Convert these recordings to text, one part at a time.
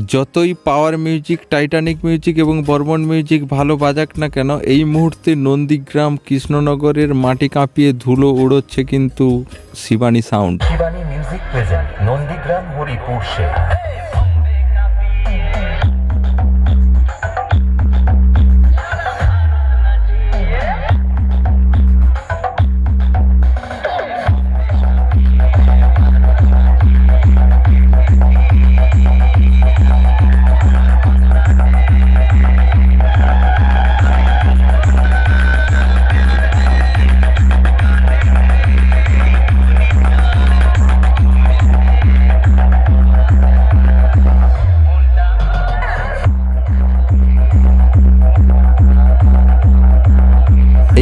যতই power music Titanic music এবং Barman music ভালো বাজাক না কেন, এই মুহূর্তে নন্দীগ্রাম কৃষ্ণনগরের মাটি কাঁপিয়ে ধুলো উড়োচ্ছে কিন্তু Shivani sound Shivani music present Nandigram, Haripur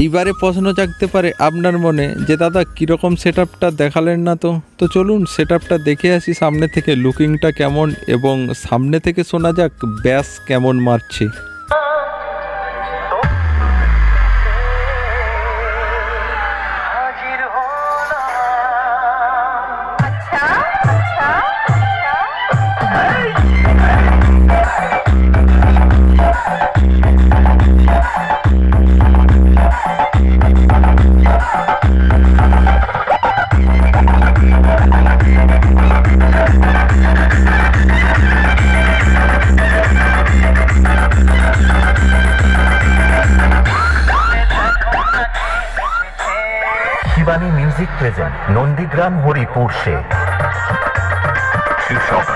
এইবারে প্রশ্ন জাগতে পারে আপনার মনে যে, দাদা, কীরকম সেট দেখালেন না তো? তো চলুন সেট দেখে আসি সামনে থেকে লুকিংটা কেমন এবং সামনে থেকে শোনা যাক ব্যাস কেমন মারছে। Shivani music present Nandigram Haripur Sheikh. শীর্ষক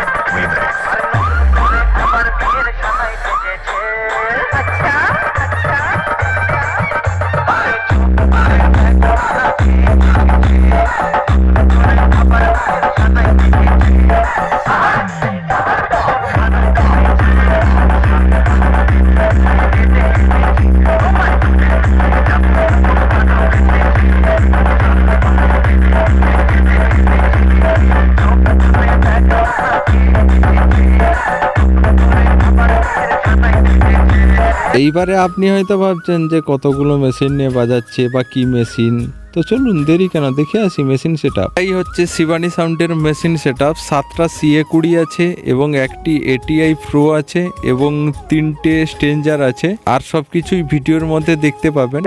এইবারে আপনি হয়তো ভাবছেন যে কতগুলো মেশিন নিয়ে বাজাচ্ছে বা কি মেশিন তো চলুন, দেরি কেন? দেখে আসি মেশিন সেট আপ এই হচ্ছে শিবানী সাউন্ডের মেশিন সেট আপ সাতটা সিএ কুড়ি আছে এবং একটি এটিআই প্রো আছে এবং তিনটে স্টেঞ্জার আছে। আর সবকিছুই ভিডিওর মধ্যে দেখতে পাবেন।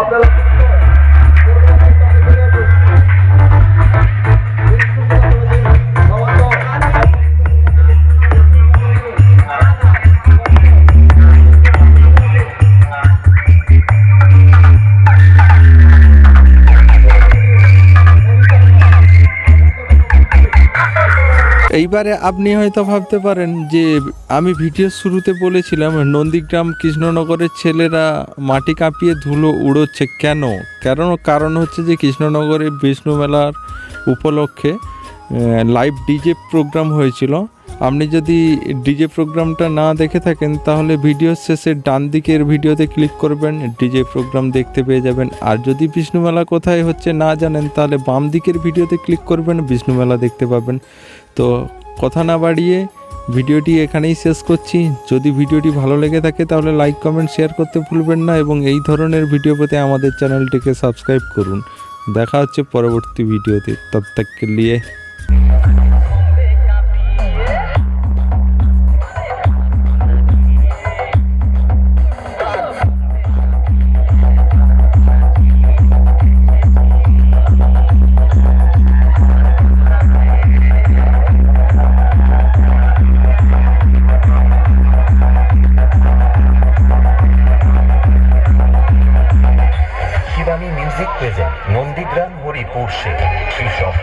আপনারা এইবারে আপনি হয়তো ভাবতে পারেন যে, আমি ভিডিও শুরুতে বলেছিলাম, নন্দীগ্রাম কৃষ্ণনগরের ছেলেরা মাটি কাঁপিয়ে ধুলো উড়োচ্ছে কেন? কারণ কারণ হচ্ছে যে, কৃষ্ণনগরে বিষ্ণু মেলার উপলক্ষে লাইভ ডিজে প্রোগ্রাম হয়েছিল। আপনি যদি ডিজে প্রোগ্রামটা না দেখে থাকেন, তাহলে ভিডিও শেষে ডান দিকের ভিডিওতে ক্লিক করবেন ডিজে প্রোগ্রাম দেখতে পেয়ে যাবেন। আর যদি বিষ্ণু মেলা কোথায় হচ্ছে না জানেন, তাহলে বাম দিকের ভিডিওতে ক্লিক করবেন, বিষ্ণু মেলা দেখতে পাবেন। তো কথা না বাড়িয়ে ভিডিওটি এখানেই শেষ করছি। যদি ভিডিওটি ভালো লেগে থাকে তাহলে লাইক কমেন্ট শেয়ার করতে ভুলবেন না এবং এই ধরনের ভিডিও পেতে আমাদের চ্যানেলটিকে সাবস্ক্রাইব করুন। দেখা হচ্ছে পরবর্তী ভিডিওতে তব তক মিউজিক প্রেজেন্ট নন্দীগ্রাম হরিপুর শীর্ষক